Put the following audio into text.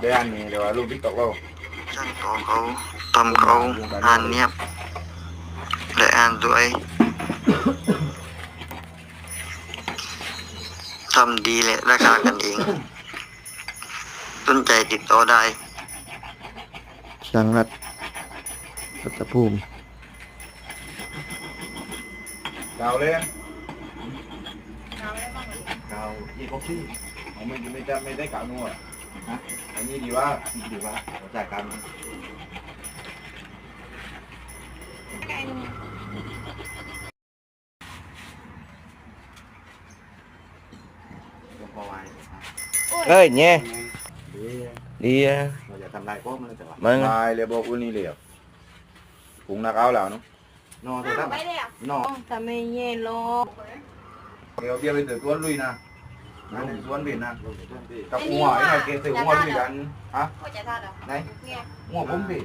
เดี๋ยวอันนี้เดี๋ยวรูปติ๊กต็อกเราช่างต่อเขาทำเขาอ่านเนียบและอ่านสวยทำดีและราคากันเองสนใจติดต่อได้ช่างรัดรัตภูมิเกาเลยเอาได้บ้างไหมเกายี่ก็พี่ผมไม่ไม่จะไม่ได้เกานัวฮะ อันนี้ดีว่าดีว่าเราจ่ายกันไก่หนึ่งพอไว้เอ้ยเนี่ยดีดีอะเราจะทำลายพวกมันแต่ว่ามึงลายเลยบอกอุ้นี่เลยปรุงนักเอาแล้วเนาะนอนตัวตั้งไปเลยอะนอนแต่ไม่เย็นหรอกเดี๋ยวเบี้ยไปเตือนตัวลุยนะ นั่นสวนบินนะกับหัวไอ้หน่อยเกสือหัวด้วยกันฮะก็จะทานเหรอไหนเนี่ยหัวผมพี่